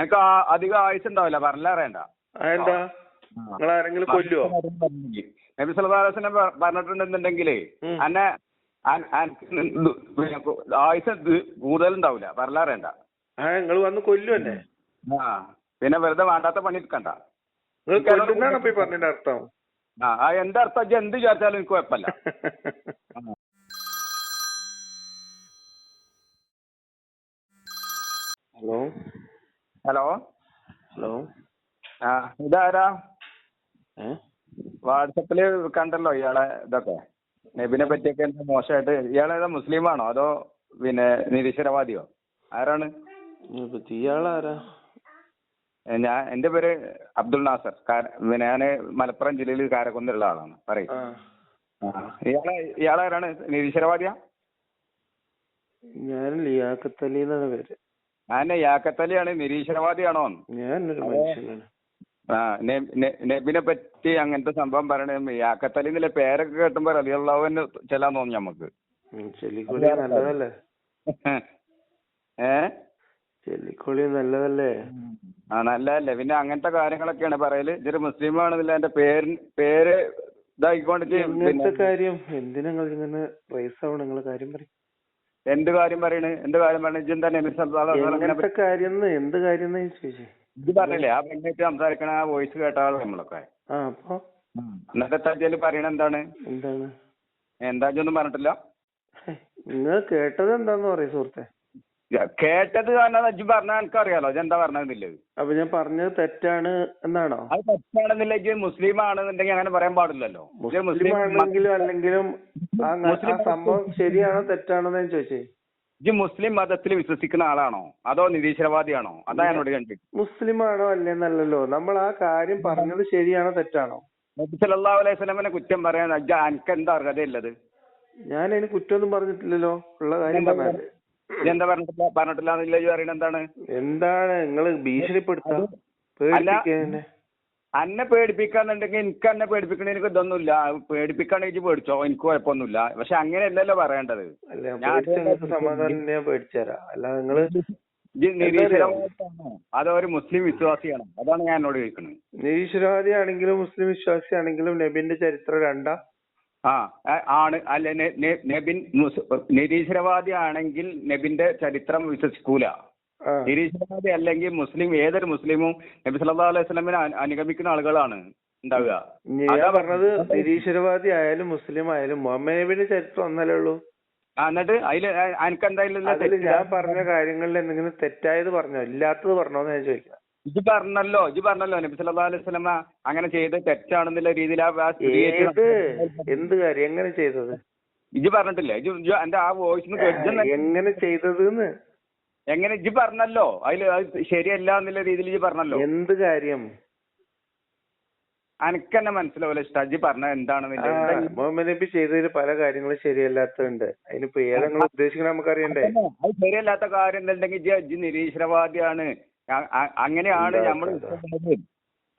എനിക്ക് അധികം ആയുസ് ഉണ്ടാവില്ല പറഞ്ഞറിയണ്ട അതെന്താ നിങ്ങൾ ആരെങ്കിലും കൊല്ലുവോ? നബി സല്ലല്ലാഹു പറഞ്ഞിട്ടുണ്ടെന്നുണ്ടെങ്കിലേ. അന്നെ ആയുസ് കൂടുതൽ കൂടുതലുണ്ടാവില്ല പറഞ്ഞറിയണ്ട ആ നിങ്ങൾ വന്ന് കൊല്ലു എന്നെ? ആ പിന്നെ വെറുതെ വേണ്ടാത്ത പണി എടുക്കണ്ട. പറഞ്ഞതിന്റെ അർത്ഥം? ആ ആ അർത്ഥം എന്ത് വിചാരിച്ചാലും എനിക്ക് കുഴപ്പമില്ല. ഹലോ? ഹലോ? ഹലോ? ആ ഇതാരാ? വാട്സപ്പിൽ കണ്ടല്ലോ ഇയാളെ ഇതൊക്കെ. നബിനെ പറ്റിയൊക്കെ എന്താ മോശമായിട്ട് ഇയാളേതാ മുസ്ലിമാണോ അതോ പിന്നെ നിരീശ്വരവാദിയോ? ആരാണ്? ഇയാളാരാ? ഞാൻ എന്റെ പേര് അബ്ദുൾ നാസർ. പിന്നെ ഞാൻ മലപ്പുറം ജില്ലയിൽ കാരക്കുന്നുള്ള ആളാണ്. പറയും. ഇയാളെ ഇയാളാരാണ്? നിരീശ്വരവാദിയാ? ഞാൻ ലിയാക്കത്തലിന്നാണ് എന്നാണ് പേര്. ഞാൻ യാക്കത്തലിയാണ് നിരീശ്വരവാദിയാണോ ഞാനൊരു. മനുഷ്യനാണ്. ആ നബിനെ പറ്റി അങ്ങനത്തെ സംഭവം പറയണ യാക്കത്തലി എന്നുള്ള പേരൊക്കെ കേട്ടുമ്പോ റലിയുള്ളവന് ചെല്ലാൻ തോന്നി നമുക്ക് നല്ലതല്ലേ? ഏ? ചെല്ലിക്കൊളി നല്ലതല്ലേ? ആ നല്ലതല്ലേ. പിന്നെ അങ്ങനത്തെ കാര്യങ്ങളൊക്കെയാണ് പറയൽ. ഇതൊരു മുസ്ലിം ആണെന്നില്ല എന്റെ പേര് പേര് ഇതായിക്കൊണ്ടിട്ട് കാര്യം? എന്തിനാ നിങ്ങൾ ഇങ്ങനെ റൈസ് ആവണം നിങ്ങൾ കാര്യം പറയും? എന്ത് കാര്യം പറയണ്? എന്ത് കാര്യം പറയണ? ഇജ്ജ് തന്നെ എങ്ങനത്തെ കാര്യം എന്ത് കാര്യം ഇത് പറഞ്ഞില്ലേ ആ പെണ്ണായിട്ട് സംസാരിക്കണ ആ വോയിസ് കേട്ടാളോ നമ്മളൊക്കെ. എന്നിട്ട് തജ്ജൽ പറയണ എന്താണ്? എന്താണ്? എന്താ ഇജ്ജൊന്നും പറഞ്ഞിട്ടില്ല? നിങ്ങൾ കേട്ടത് എന്താന്ന് പറയും സുഹൃത്തെ. കേട്ടത് കാരണം ഇജ്ജ് പറഞ്ഞ എനിക്കറിയാലോ എന്താ പറഞ്ഞതെന്നില്ലത് അപ്പൊ ഞാൻ പറഞ്ഞത് തെറ്റാണ് എന്നാണോ? അത് തെറ്റാണെന്നില്ല ഇജ്ജ് മുസ്ലിം ആണെന്നുണ്ടെങ്കിൽ അങ്ങനെ പറയാൻ പാടില്ലല്ലോ. മുസ്ലിം ആണെങ്കിലും അല്ലെങ്കിലും ആ സംഭവം ശരിയാണോ തെറ്റാണോ ഞാൻ ചോദിച്ചേ. ഇജ്ജ് മുസ്ലിം മതത്തിൽ വിശ്വസിക്കുന്ന ആളാണോ? അതോ നിരീശ്വരവാദിയാണോ? അതാ എന്നോട് കണ്ടു മുസ്ലിം ആണോ അല്ലെന്നല്ലോ നമ്മൾ ആ കാര്യം പറഞ്ഞത് ശരിയാണോ തെറ്റാണോ? നബി സല്ലല്ലാഹു അലൈഹി വസല്ലമനെ കുറ്റം പറയാൻ എനിക്ക് എന്താ അർഹതയുള്ളത് ഞാൻ അതിന് കുറ്റമൊന്നും പറഞ്ഞിട്ടില്ലല്ലോ. ഉള്ള കാര്യം എന്താ എന്താ പറഞ്ഞിട്ടില്ല? പറഞ്ഞിട്ടില്ല എന്നില്ല ഇജ്ജ് എന്താണ്? എന്താണ്? നിങ്ങൾ ഭീഷണിപ്പെടുത്താ? അല്ല. അന്നെ പേടിപ്പിക്കാന്നുണ്ടെങ്കിൽ എനിക്ക് എന്നെ പേടിപ്പിക്കണ എനിക്ക് ഇതൊന്നുമില്ല. പേടിപ്പിക്കാണെങ്കിൽ ഇജ്ജ് പേടിച്ചോ? എനിക്ക് കുഴപ്പമൊന്നുമില്ല. പക്ഷെ അങ്ങനെയല്ലല്ലോ പറയേണ്ടത്. അല്ല ഞാൻ ഞാൻ പേടിച്ച നിങ്ങൾക്ക് സമാധാനം ഞാൻ പേടിച്ചുതരാം അല്ല നിങ്ങൾ ഇജ്ജ് നിരീശ്വരവാദിയാണോ അതോ ഒരു മുസ്ലിം വിശ്വാസിയാണോ. അതാണ് ഞാൻ എന്നോട് ചോദിക്കുന്നത് നിരീശ്വരവാദി ആണെങ്കിലും മുസ്ലിം വിശ്വാസിയാണെങ്കിലും നബിന്റെ ചരിത്രം രണ്ടാ. ആ ആണ്. അല്ല നബിൻ നിരീശ്വരവാദി ആണെങ്കിൽ നബിന്റെ ചരിത്രം വിശ്വസിക്കൂല. നിരീശ്വരവാദി അല്ലെങ്കിൽ മുസ്ലിം ഏതൊരു മുസ്ലിമും നബി സല്ലാ അലൈഹി സ്വലമിനെ അനുഗമിക്കുന്ന ആളുകളാണ് ഉണ്ടാവുക. ഞാൻ അതാ പറഞ്ഞത് നിരീശ്വരവാദി ആയാലും മുസ്ലിം ആയാലും മുഹമ്മദ് നബിന്റെ ചരിത്രം ഒന്നല്ലേ ഉള്ളൂ? എന്നിട്ട് അതിൽ എനിക്ക് എന്തായാലും ഞാൻ പറഞ്ഞ കാര്യങ്ങളിൽ എന്തെങ്കിലും തെറ്റായത് പറഞ്ഞോ? ഇല്ലാത്തത് പറഞ്ഞോന്ന് ഞാൻ ചോദിക്കാം. ഇജ് പറഞ്ഞല്ലോ ഇത് പറഞ്ഞല്ലോ. നബി സല്ലല്ലാഹു അലൈഹി വസല്ലമ അങ്ങനെ ചെയ്ത് തെറ്റാണെന്നുള്ള രീതിയിൽ ആ ഏത്? എന്ത് കാര്യം? എങ്ങനെ ചെയ്തത്? ഇജ് പറഞ്ഞിട്ടില്ല? ഇജ് ഇജ് എന്റെ ആ വോയിസ് എങ്ങനെ ചെയ്തത് എങ്ങനെ? ഇജ് പറഞ്ഞല്ലോ. അതിൽ അത് ശരിയല്ല എന്നുള്ള രീതിയിൽ ഇജ് പറഞ്ഞല്ലോ. എന്ത് കാര്യം? അനക്ക് തന്നെ മനസ്സിലാവില്ല പറഞ്ഞ എന്താണെന്ന് എന്താണെന്നില്ല. മുഹമ്മദ് നബി ചെയ്തതിൽ പല കാര്യങ്ങളും ശരിയല്ലാത്തതുണ്ട്. അതിനിപ്പോ ഏതെങ്കിലും ഉദ്ദേശിക്കണ നമുക്കറിയണ്ടേ? അത് ശരിയല്ലാത്ത കാര്യം എന്തുണ്ടെങ്കിൽ ഇജ് ഇജ് നിരീശ്വരവാദിയാണ്. അങ്ങനെയാണ് നമ്മൾ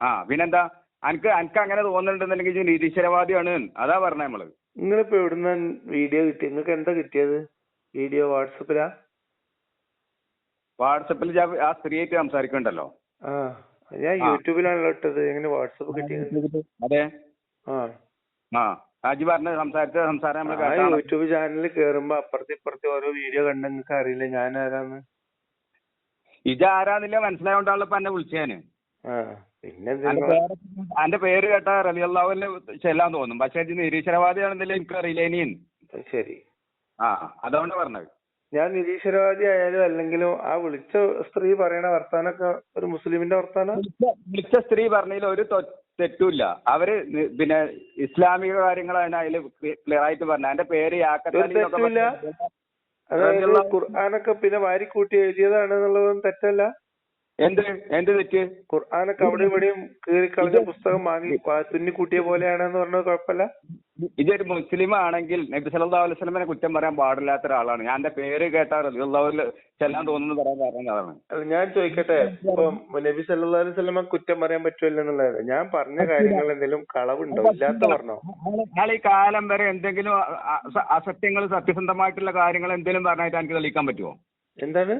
ആ പിന്നെന്താ? അനക്ക് അനക്ക് അങ്ങനെ തോന്നുന്നുണ്ടെന്നുണ്ടെങ്കിൽ നിരീശ്വരവാദിയാണ് അതാ പറഞ്ഞ നമ്മൾ നിങ്ങളിപ്പോ എവിടുന്ന വീഡിയോ കിട്ടി നിങ്ങൾക്ക് എന്താ കിട്ടിയത്? വീഡിയോ വാട്സപ്പിലാ? വാട്സപ്പിൽ ആ സ്ത്രീയായിട്ട് സംസാരിക്കണ്ടല്ലോ? ആ ഞാൻ യൂട്യൂബിലാണല്ലോ ഇട്ടത്. എങ്ങനെ വാട്സപ്പ് കിട്ടിയത്? അതെ. ആ. ആ അജി പറഞ്ഞ സംസാരിച്ച സംസാരം യൂട്യൂബ് ചാനലിൽ കേറുമ്പോ അപ്പുറത്തെ ഇപ്പുറത്തെ ഓരോ വീഡിയോ കണ്ട നിങ്ങൾക്ക് അറിയില്ല? ഞാൻ ആരാന്ന് ഇജ് ആരാന്നില്ല മനസ്സിലായോണ്ടാണല്ലോ ഇപ്പൊ എന്നെ വിളിച്ചാന് ആ പിന്നെ അന്റെ പേര് കേട്ട റലിയല്ലാവിന് ചെല്ലാൻ തോന്നും. പക്ഷെ നിരീശ്വരവാദിയാണെന്നില്ല എനിക്ക് അറിയില്ല ഇനിയും. ശരി. ആ അതുകൊണ്ട് പറഞ്ഞത്? ഞാൻ നിരീശ്വരവാദി ആയാലും അല്ലെങ്കിലും ആ വിളിച്ച സ്ത്രീ പറയണ വർത്താനൊക്കെ ഒരു മുസ്ലിമിന്റെ വർത്താനം? വിളിച്ച വിളിച്ച സ്ത്രീ പറഞ്ഞതിൽ ഒരു തെറ്റുമില്ല. അവർ പിന്നെ ഇസ്ലാമിക കാര്യങ്ങളാണ് അതിൽ ക്ലിയർ ആയിട്ട് പറഞ്ഞത്. എന്റെ പേര് യാക്കത്ത് അതായത് ഖുർആനൊക്കെ പിന്നെ വാരിക്കൂട്ടി എഴുതിയതാണ് എന്നുള്ളതൊന്നും തെറ്റല്ല. എന്ത്? എന്ത് തെറ്റ്? ഖുർആാനൊക്കെ അവിടെ ഇവിടെയും കീറിക്കളഞ്ഞ പുസ്തകം വാങ്ങി തുന്നി തുന്നിക്കൂട്ടിയ പോലെയാണെന്ന് പറഞ്ഞത് കുഴപ്പമില്ല? ഇതൊരു മുസ്ലിം ആണെങ്കിൽ നബി സല്ലല്ലാഹു അലൈഹി വസല്ലമനെ കുറ്റം പറയാൻ പാടില്ലാത്ത ഒരാളാണ്. ഞാൻ എന്റെ പേര് കേട്ടാ റളിയല്ലാഹുവിൽ ചെല്ലാൻ തോന്നുന്നു പറയാൻ കാരണം അതാണ്. ഞാൻ ചോദിക്കട്ടെ? ഇപ്പം നബി സല്ലല്ലാഹു അലൈഹി വസല്ലമ കുറ്റം പറയാൻ പറ്റില്ല എന്നുള്ളത്. ഞാൻ പറഞ്ഞ കാര്യങ്ങൾ എന്തെങ്കിലും കളവുണ്ടോ? ഇല്ലാത്ത പറഞ്ഞോ? ഞാൻ ഈ കാലം വരെ എന്തെങ്കിലും അസത്യങ്ങൾ സത്യസന്ധമായിട്ടുള്ള കാര്യങ്ങൾ എന്തെങ്കിലും പറഞ്ഞായിട്ട് എനിക്ക് തെളിയിക്കാൻ പറ്റുമോ എന്താണ്?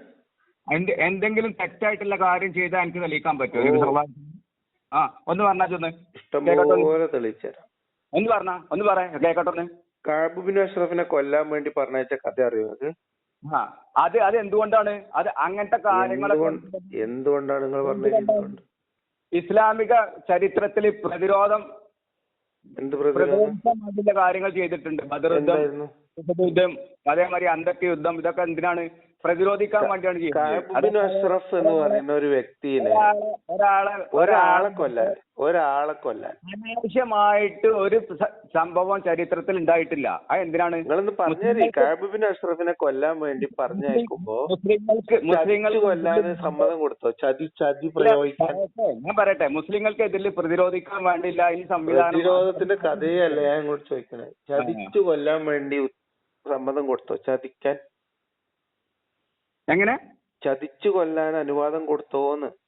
എന്ത് എന്തെങ്കിലും തെറ്റായിട്ടുള്ള കാര്യം ചെയ്താൽ എനിക്ക് തെളിയിക്കാൻ പറ്റുമോ? ആ ഒന്ന് പറഞ്ഞാ ചൊന്ന് ഒന്ന്. ഇഷ്ടംപോലെ തെളിയിച്ചുതരാം ഒന്ന് പറഞ്ഞ ഒന്ന് പറ കേക്കട്ടൊന്ന് കാബുബിൻ അഷ്റഫിനെ കൊല്ലാൻ വേണ്ടി പറഞ്ഞയച്ച കഥ അറിയോ നിങ്ങൾക്ക് ആ അത് അത് എന്തുകൊണ്ടാണ്? അത് അങ്ങനത്തെ കാര്യങ്ങളൊക്കെ എന്തുകൊണ്ടാണ് നിങ്ങൾ പറഞ്ഞത് ഇസ്ലാമിക ചരിത്രത്തിൽ പ്രതിരോധം എന്ത് പ്രതിരോധം? കാര്യങ്ങൾ ചെയ്തിട്ടുണ്ട്. ബദർ യുദ്ധം അതേമാതിരി അന്തക്ക യുദ്ധം ഇതൊക്കെ എന്തിനാണ്? പ്രതിരോധിക്കാൻ വേണ്ടിയാണ് ചെയ്യുന്നത്. അഷ്റഫ് എന്ന് പറയുന്ന ഒരു വ്യക്തിനെ ഒരാളെ ഒരാളെ കൊല്ലാൻ. ഒരാളെ കൊല്ലാൻ. അനാവശ്യമായിട്ട് ഒരു സംഭവം ചരിത്രത്തിൽ ഉണ്ടായിട്ടില്ല. അത് എന്തിനാണ്? നിങ്ങളൊന്ന് പറഞ്ഞു കാബുബിൻ അഷ്റഫിനെ കൊല്ലാൻ വേണ്ടി പറഞ്ഞയക്കുമ്പോ മുസ്ലിങ്ങൾക്ക് മുസ്ലിങ്ങൾ കൊല്ലാൻ കൊല്ലാന് സമ്മതം കൊടുത്തോ? ചതി ചതി പ്രയോഗിക്കാൻ. ഞാൻ പറയട്ടെ. മുസ്ലിങ്ങൾക്ക് ഇതിൽ പ്രതിരോധിക്കാൻ വേണ്ടിയില്ല ഈ സംവിധാനം. പ്രതിരോധത്തിന്റെ കഥയല്ല ഞാൻ ഇങ്ങോട്ട് ചോദിക്കണേ? ചതിച്ചു കൊല്ലാൻ വേണ്ടി സമ്മതം കൊടുത്തോ? ചതിക്കാൻ. എങ്ങനെ? ചതിച്ചു കൊല്ലാൻ അനുവാദം കൊടുത്തോന്ന്.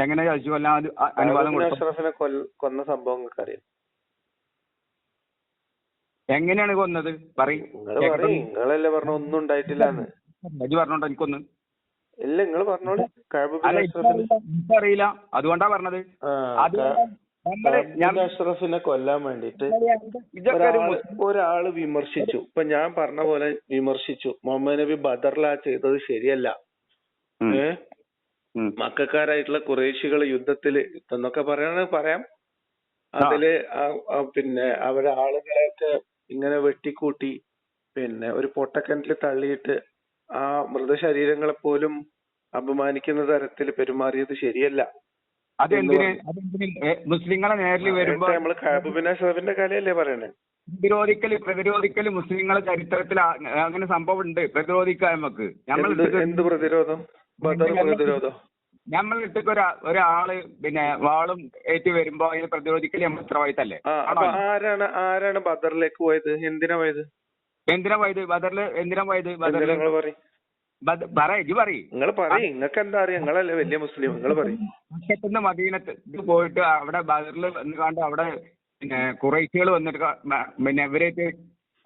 എങ്ങനെ കഴിച്ചു? കൊല്ലാൻ അനുവാദം കൊടുത്തു? അഷ്റഫിനെ കൊന്ന സംഭവം അറിയാം എങ്ങനെയാണ് കൊന്നത്? പറയും. നിങ്ങളല്ലേ പറഞ്ഞ ഒന്നും ഉണ്ടായിട്ടില്ലാന്ന്. അജി പറഞ്ഞോട്ടോ എനിക്കൊന്ന് ഇല്ല നിങ്ങൾ പറഞ്ഞോളൂ. അറിയില്ല അതുകൊണ്ടാ പറഞ്ഞത്. അഷ്റഫിനെ കൊല്ലാൻ വേണ്ടിട്ട് ഒരാൾ വിമർശിച്ചു. ഇപ്പൊ ഞാൻ പറഞ്ഞ പോലെ വിമർശിച്ചു. മുഹമ്മദ് നബി ബദറിലാ ചെയ്തത് ശരിയല്ല. ഉം, ഏ? ഉം. മക്കാരായിട്ടുള്ള കുറേശികൾ യുദ്ധത്തിൽ യുദ്ധം എന്നൊക്കെ പറയണ പറയാം. അതിൽ പിന്നെ അവരെ ആളുകളെയൊക്കെ ഇങ്ങനെ വെട്ടിക്കൂട്ടി പിന്നെ ഒരു പൊട്ടക്കിണറ്റിൽ തള്ളിയിട്ട് ആ മൃതശരീരങ്ങളെ പോലും അപമാനിക്കുന്ന തരത്തിൽ പെരുമാറിയത് ശരിയല്ല. മുസ്ലിങ്ങളെ നേരിൽ വരുമ്പോ നമ്മൾ കാബുബിൻ അഷ്റഫിന്റെ കലയല്ലേ പറയണേ? പ്രതിരോധിക്കൽ പ്രതിരോധിക്കൽ മുസ്ലിങ്ങളെ ചരിത്രത്തിൽ അങ്ങനെ സംഭവം ഉണ്ട്. പ്രതിരോധിക്കാൻ നമുക്ക്. നമ്മൾ എന്ത് പ്രതിരോധം? നമ്മൾ ഇട്ടൊക്കെ ഒരാ ഒരാൾ പിന്നെ വാളും ഏറ്റ് വരുമ്പോ അതിനെ പ്രതിരോധിക്കൽ നമ്മൾ ഉത്തരവാദിത്തല്ലേ ആരാണ് ആരാണ് ബദറിലേക്ക് പോയത്? എന്തിനാ പോയത്? എന്തിനാ പോയത്? ബദറിൽ എന്തിനാ പോയത്? ബദറിൽ നിങ്ങൾ പറയും? നിങ്ങൾക്ക് എന്താ അറിയാം? നിങ്ങളല്ലേ വലിയ മുസ്ലിം. നിങ്ങൾ പറയും. മക്കത്തുനിന്ന് മദീനത്ത് ഇത് പോയിട്ട് അവിടെ ബദറിൽ കണ്ട് അവിടെ പിന്നെ കുറേശ്ശികൾ വന്നിട്ട് പിന്നെ ഇവരായിട്ട്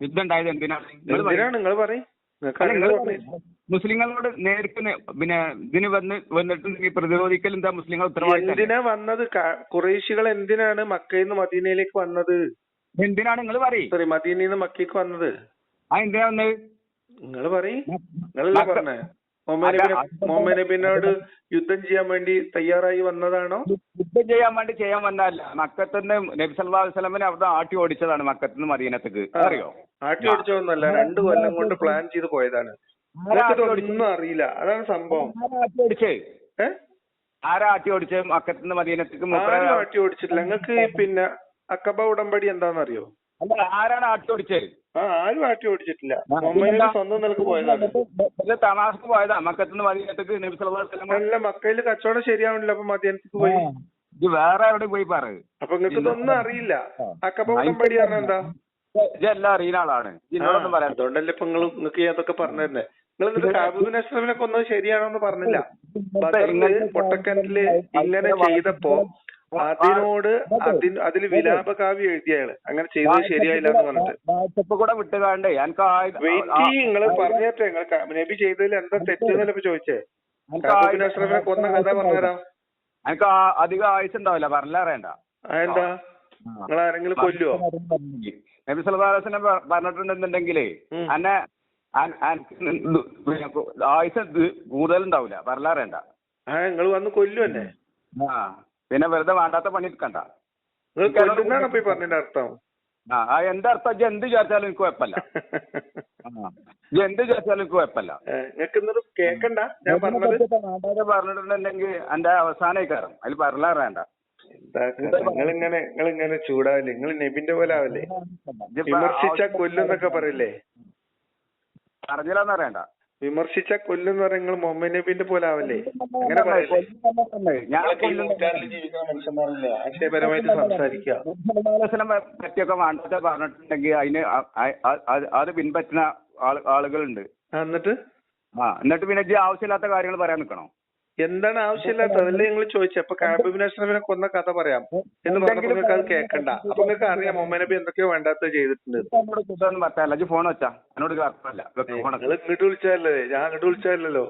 യുദ്ധം ഉണ്ടായത്. എന്തിനാണ്? നിങ്ങൾ പറയും. മുസ്ലിങ്ങളോട് നേരിട്ട് പിന്നെ ഇതിന് വന്ന് വന്നിട്ട് പ്രതിരോധിക്കൽ എന്താ മുസ്ലിങ്ങൾ ഉത്തരവാദിത്തം എന്തിനാ വന്നത്? ഖുറൈശികൾ കുറേശികൾ എന്തിനാണ് മക്കയിൽ നിന്ന് മദീനയിലേക്ക് വന്നത്? എന്തിനാണ് നിങ്ങൾ പറയും? സോറി മദീനയിൽ നിന്ന് മക്കയ്ക്ക് വന്നത്? ആ എന്തിനാ വന്നത്? നിങ്ങൾ പറയും. നിങ്ങളല്ലേ പറഞ്ഞേ? മുഹമ്മദ് നബിനെ അല്ല, മുഹമ്മദ് നബിനോട് യുദ്ധം ചെയ്യാൻ വേണ്ടി തയ്യാറായി വന്നതാണോ? യുദ്ധം ചെയ്യാൻ വേണ്ടി ചെയ്യാൻ വന്നതല്ല. മക്കത്തുനിന്ന് നബി സല്ലല്ലാഹു അലൈഹി വസല്ലമനെ അവിടെ ആട്ടി ഓടിച്ചതാണ് മക്കത്തുനിന്ന് മദീനത്തേക്ക്. അറിയോ? ആട്ടി ഓടിച്ചതൊന്നല്ല രണ്ടു കൊല്ലം കൊണ്ട് പ്ലാൻ ചെയ്ത് പോയതാണ്. ഒന്നും അറിയില്ല. അതാണ് സംഭവം. ആട്ടി ഓടിച്ചേ? ആരാ ആട്ടി ഓടിച്ചത് മക്കത്തുനിന്ന് മദീനത്തേക്ക്? ആട്ടി ഓടിച്ചിട്ടില്ല. നിങ്ങൾക്ക് പിന്നെ അക്കബ ഉടമ്പടി എന്താണെന്നറിയോ? അല്ല ആരാണ് ആട്ടി ഓടിച്ചത് ആ ആരും ആട്ടി ഓടിച്ചിട്ടില്ല സ്വന്തം നിലയ്ക്ക് പോയതാണ്. തണാസ്ക്ക് പോയതാ. മക്കത്തിന് മദീനത്തേക്ക് നബി നല്ല മക്കയിൽ കച്ചവടം ശരിയാവണില്ല അപ്പൊ മദീനത്തേക്ക് പോയി. ഇത് വേറെ എവിടെ പോയി പറ. അപ്പൊ നിങ്ങൾക്ക് ഇതൊന്നും അറിയില്ല. അക്കബ പടി എന്താ? ഇതെല്ലാം അറിയുന്ന ആളാണ്. ഇതിനോടൊന്നും പറയാം അതുകൊണ്ടല്ലേ ഇപ്പൊ നിങ്ങൾ നിങ്ങൾക്ക് അതൊക്കെ പറഞ്ഞു തന്നെ. നിങ്ങൾ കാബൂബിൻ അഷ്റഫിനെ കൊന്നത് ശരിയാണോന്ന് പറഞ്ഞില്ല. പൊട്ടക്കിണറ്റിൽ ഇങ്ങനെ ചെയ്തപ്പോ അതിനോട് അതിന് അതിൽ വിലാപകാവ്യം എഴുതിയയാൾ. അങ്ങനെ ചെയ്തത് ശരിയായില്ല എന്ന് പറഞ്ഞിട്ട്. വാട്സപ്പ് കൂടെ വിട്ടുകാണ്ട്. എനിക്ക് വെയിറ്റ് നിങ്ങൾ പറഞ്ഞേട്ടെ നിങ്ങൾ നബി ചെയ്തതിൽ എന്താ തെറ്റെന്നല്ലേ ഇപ്പൊ ചോദിച്ചേ? കാബൂബിൻ അഷ്റഫിനെ കൊന്ന കഥ പറഞ്ഞുതരാം എനിക്ക് അധികം ആയുസ് ഉണ്ടാവില്ല. പറഞ്ഞറിയണ്ട അതെന്താ നിങ്ങൾ ആരെങ്കിലും കൊല്ലുവോ? നബി പ- പറഞ്ഞിട്ടുണ്ടെന്നുണ്ടെങ്കിലേ. അന്നെ ആയുസ് കൂടുതലുണ്ടാവില്ല പറഞ്ഞറിയണ്ട നിങ്ങൾ വന്ന് കൊല്ലു എന്നെ ആ. പിന്നെ വെറുതെ വേണ്ടാത്ത പണി എടുക്കണ്ട. പറഞ്ഞതിന്റെ അർത്ഥം. ആ എന്താ അർത്ഥം ഇജ്ജ് എന്ത് ചോദിച്ചാലും എനിക്ക് കുഴപ്പമില്ല. ഇജ്ജ് എന്ത് ചോദിച്ചാലും എനിക്ക് കുഴപ്പമില്ല. വേണ്ടാതെ പറഞ്ഞിട്ടുണ്ടെങ്കിൽ എന്റെ അവസാന കയറും അതിൽ പറഞ്ഞാൽ വേണ്ട. നിങ്ങളിങ്ങനെ ചൂടാവില്ലേ? നിങ്ങൾ നെബിന്റെ പോലെ ആവില്ലേ? വിമർശിച്ച കൊല്ലുന്നൊക്കെ പറയില്ലേ? വിമർശിച്ച കൊല്ലുന്ന എന്ന് നിങ്ങൾ മുഹമ്മദ് നബീന്റെ പോലെ ആവല്ലേ അങ്ങനെ പറയല്ലേ? ആശയപരമായിട്ട് സംസാരിക്കുക പറ്റിയൊക്കെ വേണ്ടത് പറഞ്ഞിട്ടുണ്ടെങ്കിൽ അതിന് അത് പിൻപറ്റുന്ന ആളുകളുണ്ട്. എന്നിട്ട്? ആ എന്നിട്ട് പിന്നെ ആവശ്യമില്ലാത്ത കാര്യങ്ങൾ പറയാൻ നിൽക്കണോ എന്താണ് ആവശ്യമില്ലാത്ത? അതല്ലേ നിങ്ങൾ ചോദിച്ചത് അപ്പൊ കാബിബിൻ അഷ്റഫിനെ കൊന്ന കഥ പറയാം. എന്ന് പറഞ്ഞപ്പോ നിങ്ങൾക്ക് അത് കേൾക്കണ്ട അപ്പൊ നിങ്ങൾക്ക് അറിയാം മുഹമ്മദ് നബി എന്തൊക്കെയോ വേണ്ടാത്ത ചെയ്തിട്ടുണ്ട്. നിങ്ങൾ ഇങ്ങോട്ട് വിളിച്ചാലേ ഞാൻ അങ്ങോട്ട് വിളിച്ചാലല്ലോ.